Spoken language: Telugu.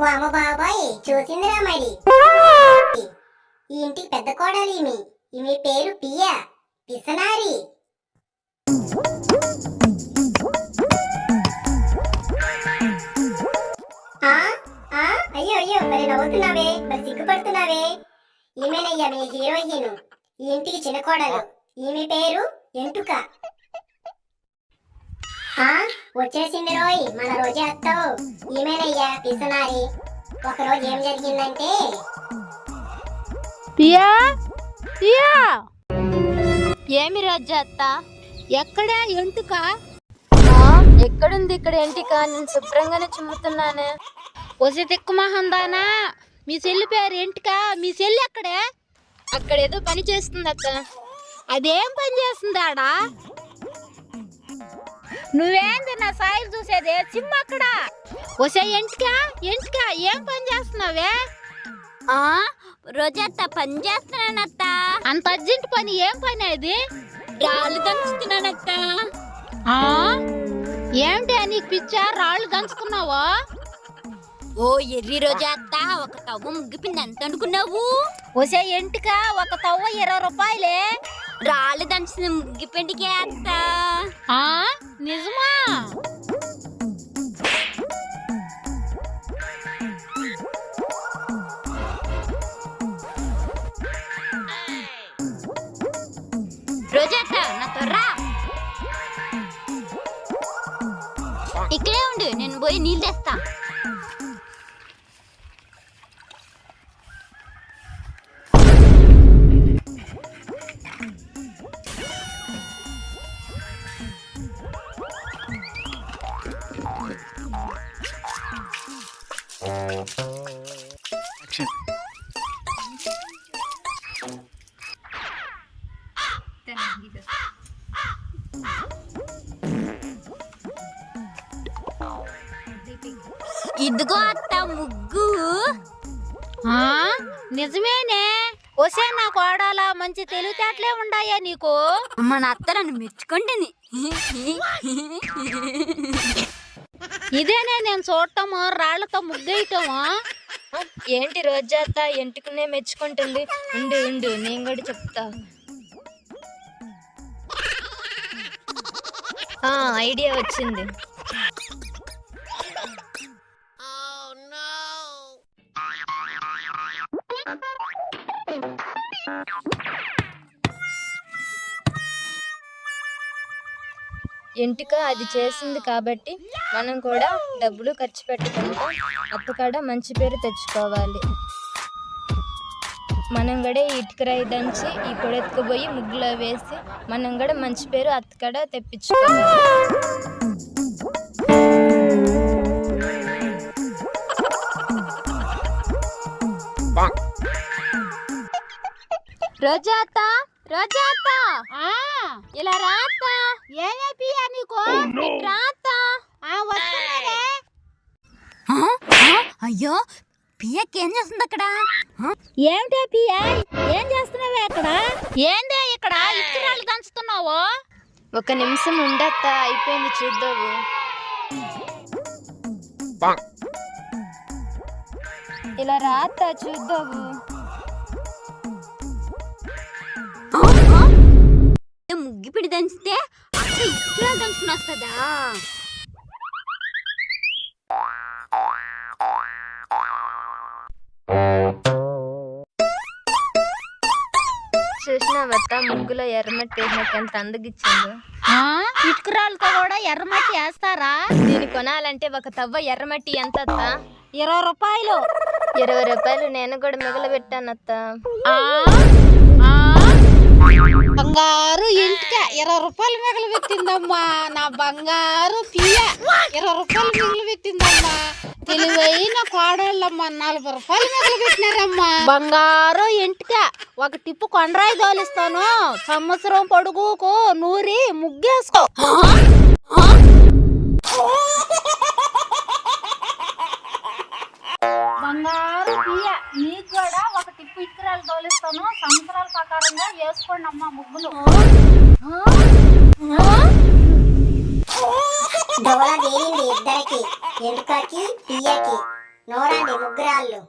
వామ బాబాయ్ చూసిందిరా మరి. ఈ ఇంటికి పెద్ద కోడలు ఈమె ఈమె పేరు పియ. పిసనారి. ఆ? ఆ? అయ్యో అయ్యో మరి నవ్వుతున్నావే మరి సిగ్గుపడుతున్నావే? ఈమెనయ్యా మీ హీరోయిన్. ఈ ఇంటికి చిన్న కోడలు. ఈమె పేరు ఎంటుక. వచ్చేసింది రోయ్. మన రోజే అత్తావు ఈమెనయ్యా పిసనారి? ఒకరోజు ఏం జరిగిందంటే? పియా పియా! ఏమి రాజా అత్త? ఎక్కడ ఎంటుక ఎక్కడుంది ఇక్కడ ఎంటిక నేను శుభ్రంగానే చిమ్ముతున్నాను. వసి తిక్కుమహందానా మీ చెల్లి పేరు ఎంటిక మీ చెల్లి అక్కడే అక్కడ ఏదో పని చేస్తుంది అత్త అదేం పని చేస్తుంది ఆడా నువ్వేంది నా సాయిలు చూసేది? చిమ్మ అక్కడ. వసే ఎంటిక? ఎంటిక? ఏం పని చేస్తున్నావే? ఆ రోజత్త పని చేస్తున్నానత్త. అంత అర్జెంట్ పని ఏం పని అది? రాళ్ళు దంచుతున్నానత్త. ఆ? ఏమిటి నీకు పిచ్చా రాళ్ళు దంచుకున్నావా? ఓ ఎర్రి రోజత్త ఒక తవ్వ ముగ్గిపింది. ఎంత అనుకున్నావు? ఒసే ఎంటిక? ఒక తవ్వ ఇరవై రూపాయలే. రాళ్ళు దంచిన ముగ్గిపిండికే అత్త. ఆ నిజమా? నా ఇక్కడే ఉండు నేను పోయి నీళ్ళు తెస్తా. ఇదిగో అత్త ముగ్గు. నిజమేనే. ఒసే నా కోడాల మంచి తెలివితేటలే ఉండాయా నీకు. మన అత్త నన్ను మెచ్చుకుంటుంది ఇదేనే నేను చూడటము రాళ్ళతో ముగ్గేయటము? ఏంటి రోజాత? ఎంటుకునే మెచ్చుకుంటుంది. ఉండు ఉండు నేను కూడా చెప్తా. ఐడియా వచ్చింది. ఎంటుక అది చేసింది కాబట్టి మనం కూడా డబ్బులు ఖర్చు పెట్టకుండా అత్తకాడ మంచి పేరు తెచ్చుకోవాలి. మనం కూడా ఈ ఇటుకరాయి దంచి ఈ పొడెత్తుకుపోయి ముగ్గులో వేసి మనం కూడా మంచి పేరు అత్తకాడ తెప్పించుకోవాలి. రోజాత రోజాత ఇలా రాత ఏమే పియా నీకు? ఇటు రాత ఆ వస్తున్నారే అయ్యో పియ్యకి ఏం చేస్తుంది అక్కడ? ఏమిటే పియా? ఏం చేస్తున్నావే అక్కడ? ఏందే ఇక్కడ? ఇటురాళ్ళు దంచుతున్నావు? ఒక నిమిషం ఉండత్త అయిపోయింది చూద్దాము. ఇలా రాత చూద్దాము. చూసినావత్త ముగ్గులో ఎర్రమట్టి వేసినాక ఎంత అందగిచ్చిందో. ఆ? ఇటుకురాళ్ళతో కూడా ఎర్రమట్టి వేస్తారా? దీన్ని కొనాలంటే ఒక తవ్వ ఎర్రమట్టి ఎంత అత్త ఇరవై రూపాయలు. ఇరవై రూపాయలు నేను కూడా మిగలబెట్టాను అత్త బంగారు ఇంటిక ఇరవై రూపాయలు మిగిలి పెట్టిందమ్మా నా బంగారు పియ. ఇరవై రూపాయలు మిగిలి పెట్టిందమ్మా తెలివైన కోడళ్ళమ్మా నలభై రూపాయలు మిగిలి పెట్టినారమ్మా బంగారు ఇంటిక ఒక టిప్పు కొండరాయి తోలిస్తాను. సంవత్సరం పొడుగుకు నూరి ముగ్గేసుకో. సంవత్సరాల ప్రకారంగా వేసుకోండి ముగ్గులు. దొవల ఇద్దరికి ఎండుకకి పియ్యకి నోరండి ముగ్గురాళ్ళు.